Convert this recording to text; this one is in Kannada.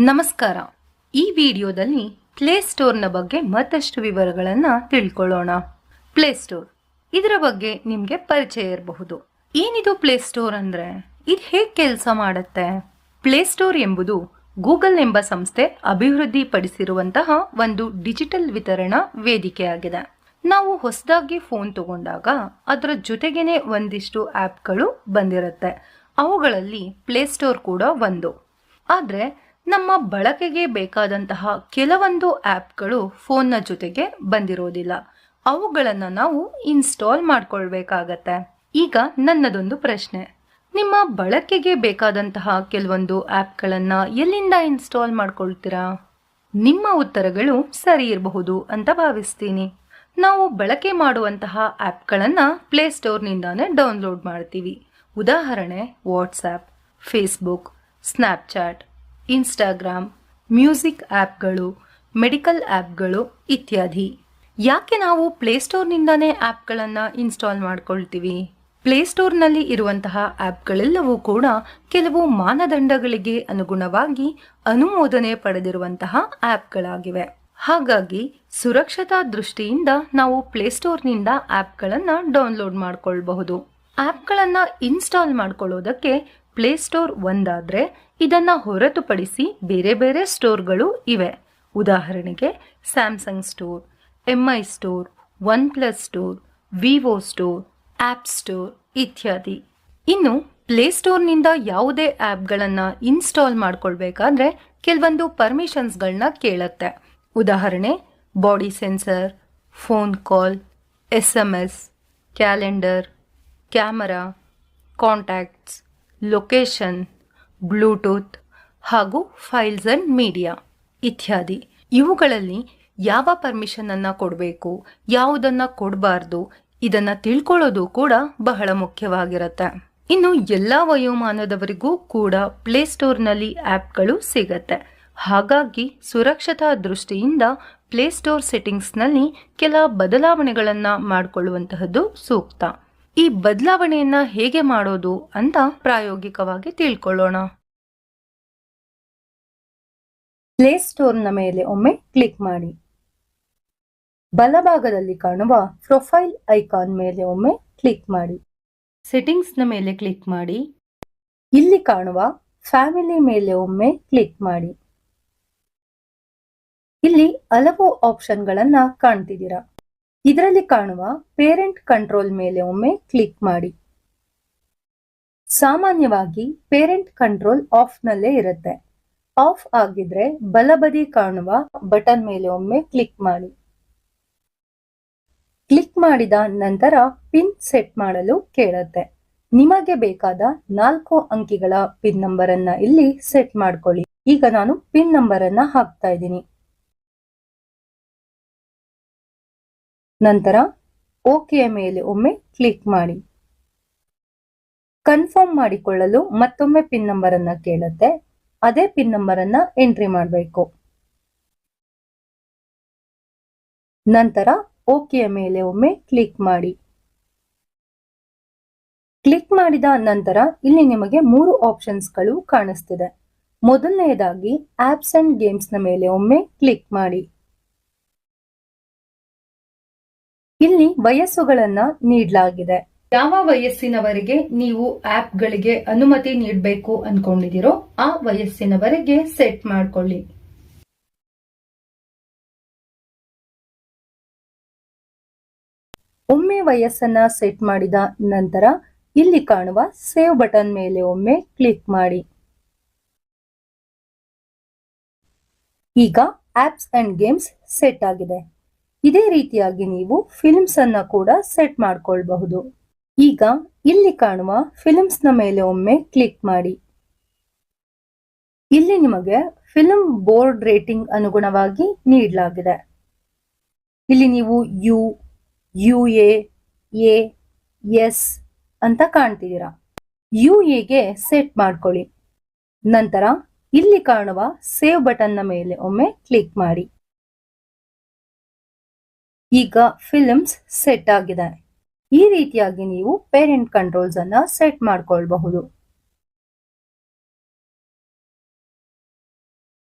ನಮಸ್ಕಾರ. ಈ ವಿಡಿಯೋದಲ್ಲಿ ಪ್ಲೇ ಸ್ಟೋರ್ನ ಬಗ್ಗೆ ಮತ್ತಷ್ಟು ವಿವರಗಳನ್ನು ತಿಳ್ಕೊಳ್ಳೋಣ. ಪ್ಲೇ ಸ್ಟೋರ್ ಇದರ ಬಗ್ಗೆ ನಿಮಗೆ ಪರಿಚಯ ಇರಬಹುದು. ಏನಿದು ಪ್ಲೇ ಸ್ಟೋರ್ ಅಂದರೆ? ಇದು ಹೇಗೆ ಕೆಲಸ ಮಾಡುತ್ತೆ? ಪ್ಲೇ ಸ್ಟೋರ್ ಎಂಬುದು ಗೂಗಲ್ ಎಂಬ ಸಂಸ್ಥೆ ಅಭಿವೃದ್ಧಿಪಡಿಸಿರುವಂತಹ ಒಂದು ಡಿಜಿಟಲ್ ವಿತರಣಾ ವೇದಿಕೆಯಾಗಿದೆ. ನಾವು ಹೊಸದಾಗಿ ಫೋನ್ ತಗೊಂಡಾಗ ಅದರ ಜೊತೆಗೇನೆ ಒಂದಿಷ್ಟು ಆ್ಯಪ್ಗಳು ಬಂದಿರುತ್ತೆ. ಅವುಗಳಲ್ಲಿ ಪ್ಲೇ ಸ್ಟೋರ್ ಕೂಡ ಒಂದು. ಆದರೆ ನಮ್ಮ ಬಳಕೆಗೆ ಬೇಕಾದಂತಹ ಕೆಲವೊಂದು ಆ್ಯಪ್ಗಳು ಫೋನ್ನ ಜೊತೆಗೆ ಬಂದಿರೋದಿಲ್ಲ. ಅವುಗಳನ್ನು ನಾವು ಇನ್ಸ್ಟಾಲ್ ಮಾಡ್ಕೊಳ್ಬೇಕಾಗತ್ತೆ. ಈಗ ನನ್ನದೊಂದು ಪ್ರಶ್ನೆ. ನಿಮ್ಮ ಬಳಕೆಗೆ ಬೇಕಾದಂತಹ ಕೆಲವೊಂದು ಆ್ಯಪ್ಗಳನ್ನು ಎಲ್ಲಿಂದ ಇನ್ಸ್ಟಾಲ್ ಮಾಡ್ಕೊಳ್ತೀರಾ? ನಿಮ್ಮ ಉತ್ತರಗಳು ಸರಿ ಇರಬಹುದು ಅಂತ ಭಾವಿಸ್ತೀನಿ. ನಾವು ಬಳಕೆ ಮಾಡುವಂತಹ ಆ್ಯಪ್ಗಳನ್ನು ಪ್ಲೇಸ್ಟೋರ್ನಿಂದಾನೇ ಡೌನ್ಲೋಡ್ ಮಾಡ್ತೀವಿ. ಉದಾಹರಣೆ WhatsApp Facebook Snapchat Instagram, music ಆ್ಯಪ್ಗಳು ಮೆಡಿಕಲ್ ಆ್ಯಪ್ಗಳು ಇತ್ಯಾದಿ. ಯಾಕೆ ನಾವು ಪ್ಲೇಸ್ಟೋರ್ನಿಂದಾನೇ ಆ್ಯಪ್ಗಳನ್ನು ಇನ್ಸ್ಟಾಲ್ ಮಾಡ್ಕೊಳ್ತೀವಿ? ಪ್ಲೇಸ್ಟೋರ್ನಲ್ಲಿ ಇರುವಂತಹ ಆ್ಯಪ್ಗಳೆಲ್ಲವೂ ಕೂಡ ಕೆಲವು ಮಾನದಂಡಗಳಿಗೆ ಅನುಗುಣವಾಗಿ ಅನುಮೋದನೆ ಪಡೆದಿರುವಂತಹ ಆ್ಯಪ್ಗಳಾಗಿವೆ ಹಾಗಾಗಿ ಸುರಕ್ಷತಾ ದೃಷ್ಟಿಯಿಂದ ನಾವು ಪ್ಲೇಸ್ಟೋರ್ನಿಂದ ಆ್ಯಪ್ಗಳನ್ನು ಡೌನ್ಲೋಡ್ ಮಾಡಿಕೊಳ್ಬಹುದು. ಆ್ಯಪ್ಗಳನ್ನು ಇನ್ಸ್ಟಾಲ್ ಮಾಡ್ಕೊಳ್ಳೋದಕ್ಕೆ ಪ್ಲೇಸ್ಟೋರ್ ಒಂದಾದರೆ ಇದನ್ನು ಹೊರತುಪಡಿಸಿ ಬೇರೆ ಬೇರೆ ಸ್ಟೋರ್ಗಳು ಇವೆ. ಉದಾಹರಣೆಗೆ Samsung store M I store OnePlus store Vivo store app store ಇತ್ಯಾದಿ. ಇನ್ನು ಪ್ಲೇಸ್ಟೋರ್ನಿಂದ ಯಾವುದೇ ಆ್ಯಪ್ಗಳನ್ನು ಇನ್ಸ್ಟಾಲ್ ಮಾಡ್ಕೊಳ್ಬೇಕಾದ್ರೆ ಕೆಲವೊಂದು ಪರ್ಮಿಷನ್ಸ್ಗಳನ್ನ ಕೇಳುತ್ತೆ. ಉದಾಹರಣೆ body sensor phone call S M S calendar camera contacts location Bluetooth ಹಾಗೂ ಫೈಲ್ಸ್ ಆ್ಯಂಡ್ ಮೀಡಿಯಾ ಇತ್ಯಾದಿ. ಇವುಗಳಲ್ಲಿ ಯಾವ ಪರ್ಮಿಷನನ್ನು ಕೊಡಬೇಕು, ಯಾವುದನ್ನು ಕೊಡಬಾರ್ದು, ಇದನ್ನು ತಿಳ್ಕೊಳ್ಳೋದು ಕೂಡ ಬಹಳ ಮುಖ್ಯವಾಗಿರುತ್ತೆ. ಇನ್ನು ಎಲ್ಲ ವಯೋಮಾನದವರಿಗೂ ಕೂಡ ಪ್ಲೇಸ್ಟೋರ್ನಲ್ಲಿ ಆ್ಯಪ್ಗಳು ಸಿಗತ್ತೆ. ಹಾಗಾಗಿ ಸುರಕ್ಷತಾ ದೃಷ್ಟಿಯಿಂದ ಪ್ಲೇಸ್ಟೋರ್ ಸೆಟ್ಟಿಂಗ್ಸ್ನಲ್ಲಿ ಕೆಲ ಬದಲಾವಣೆಗಳನ್ನು ಮಾಡಿಕೊಳ್ಳುವಂತಹದ್ದು ಸೂಕ್ತ. ಈ ಬದಲಾವಣೆಯನ್ನ ಹೇಗೆ ಮಾಡೋದು ಅಂತ ಪ್ರಾಯೋಗಿಕವಾಗಿ ತಿಳ್ಕೊಳ್ಳೋಣ. ಪ್ಲೇ ಸ್ಟೋರ್ನ ಮೇಲೆ ಒಮ್ಮೆ ಕ್ಲಿಕ್ ಮಾಡಿ. ಬಲಭಾಗದಲ್ಲಿ ಕಾಣುವ ಪ್ರೊಫೈಲ್ ಐಕಾನ್ ಮೇಲೆ ಒಮ್ಮೆ ಕ್ಲಿಕ್ ಮಾಡಿ. ಸೆಟ್ಟಿಂಗ್ಸ್ನ ಮೇಲೆ ಕ್ಲಿಕ್ ಮಾಡಿ. ಇಲ್ಲಿ ಕಾಣುವ ಫ್ಯಾಮಿಲಿ ಮೇಲೆ ಒಮ್ಮೆ ಕ್ಲಿಕ್ ಮಾಡಿ. ಇಲ್ಲಿ ಹಲವು ಆಪ್ಷನ್ಗಳನ್ನ ಕಾಣ್ತಿದ್ದೀರಾ. ಇದರಲ್ಲಿ ಕಾಣುವ ಪೇರೆಂಟ್ ಕಂಟ್ರೋಲ್ ಮೇಲೆ ಒಮ್ಮೆ ಕ್ಲಿಕ್ ಮಾಡಿ. ಸಾಮಾನ್ಯವಾಗಿ ಪೇರೆಂಟ್ ಕಂಟ್ರೋಲ್ ಆಫ್ ನಲ್ಲೇ ಇರುತ್ತೆ. ಆಫ್ ಆಗಿದ್ರೆ ಬಲಬದಿ ಕಾಣುವ ಬಟನ್ ಮೇಲೆ ಒಮ್ಮೆ ಕ್ಲಿಕ್ ಮಾಡಿ. ಕ್ಲಿಕ್ ಮಾಡಿದ ನಂತರ ಪಿನ್ ಸೆಟ್ ಮಾಡಲು ಕೇಳುತ್ತೆ. ನಿಮಗೆ ಬೇಕಾದ ನಾಲ್ಕು ಅಂಕಿಗಳ ಪಿನ್ ನಂಬರ್ ಅನ್ನ ಇಲ್ಲಿ ಸೆಟ್ ಮಾಡ್ಕೊಳ್ಳಿ. ಈಗ ನಾನು ಪಿನ್ ನಂಬರ್ ಅನ್ನ ಹಾಕ್ತಾ ಇದ್ದೀನಿ. ನಂತರ ಓಕೆಯ ಮೇಲೆ ಒಮ್ಮೆ ಕ್ಲಿಕ್ ಮಾಡಿ. ಕನ್ಫರ್ಮ್ ಮಾಡಿಕೊಳ್ಳಲು ಮತ್ತೊಮ್ಮೆ ಪಿನ್ ನಂಬರ್ ಅನ್ನ ಕೇಳುತ್ತೆ. ಅದೇ ಪಿನ್ ನಂಬರ್ ಅನ್ನ ಎಂಟ್ರಿ ಮಾಡಬೇಕು. ನಂತರ ಓಕೆಯ ಮೇಲೆ ಒಮ್ಮೆ ಕ್ಲಿಕ್ ಮಾಡಿ. ಕ್ಲಿಕ್ ಮಾಡಿದ ನಂತರ ಇಲ್ಲಿ ನಿಮಗೆ ಮೂರು ಆಪ್ಷನ್ಸ್ಗಳು ಕಾಣಿಸ್ತಿದೆ. ಮೊದಲನೆಯದಾಗಿ ಆಪ್ಸ್ ಅಂಡ್ ಗೇಮ್ಸ್ನ ಮೇಲೆ ಒಮ್ಮೆ ಕ್ಲಿಕ್ ಮಾಡಿ. ಇಲ್ಲಿ ವಯಸ್ಸುಗಳನ್ನ ನೀಡಲಾಗಿದೆ. ಯಾವ ವಯಸ್ಸಿನವರೆಗೆ ನೀವು ಆಪ್ಗಳಿಗೆ ಅನುಮತಿ ನೀಡಬೇಕು ಅನ್ಕೊಂಡಿದಿರೋ ಆ ವಯಸ್ಸಿನವರೆಗೆ ಸೆಟ್ ಮಾಡ್ಕೊಳ್ಳಿ. ಒಮ್ಮೆ ವಯಸ್ಸನ್ನ ಸೆಟ್ ಮಾಡಿದ ನಂತರ ಇಲ್ಲಿ ಕಾಣುವ ಸೇವ್ ಬಟನ್ ಮೇಲೆ ಒಮ್ಮೆ ಕ್ಲಿಕ್ ಮಾಡಿ. ಈಗ ಆಪ್ಸ್ ಅಂಡ್ ಗೇಮ್ಸ್ ಸೆಟ್ ಆಗಿದೆ. ಇದೇ ರೀತಿಯಾಗಿ ನೀವು ಫಿಲ್ಮ್ಸ್ ಅನ್ನ ಕೂಡ ಸೆಟ್ ಮಾಡ್ಕೊಳ್ಬಹುದು. ಈಗ ಇಲ್ಲಿ ಕಾಣುವ ಫಿಲ್ಮ್ಸ್ನ ಮೇಲೆ ಒಮ್ಮೆ ಕ್ಲಿಕ್ ಮಾಡಿ. ಇಲ್ಲಿ ನಿಮಗೆ ಫಿಲ್ಮ್ ಬೋರ್ಡ್ ರೇಟಿಂಗ್ ಅನುಗುಣವಾಗಿ ನೀಡಲಾಗಿದೆ. ಇಲ್ಲಿ ನೀವು ಯು ಯು ಎ ಎಸ್ ಅಂತ ಕಾಣ್ತಿದ್ದೀರಾ. ಯು ಎಗೆ ಸೆಟ್ ಮಾಡ್ಕೊಳ್ಳಿ. ನಂತರ ಇಲ್ಲಿ ಕಾಣುವ ಸೇವ್ ಬಟನ್ನ ಮೇಲೆ ಒಮ್ಮೆ ಕ್ಲಿಕ್ ಮಾಡಿ. ಈಗ ಫಿಲ್ಮ್ಸ್ ಸೆಟ್ ಆಗಿದೆ ಈ ರೀತಿಯಾಗಿ ನೀವು ಪೇರೆಂಟ್ ಕಂಟ್ರೋಲ್ಸ್ ಅನ್ನ ಸೆಟ್ ಮಾಡ್ಕೊಳ್ಬಹುದು.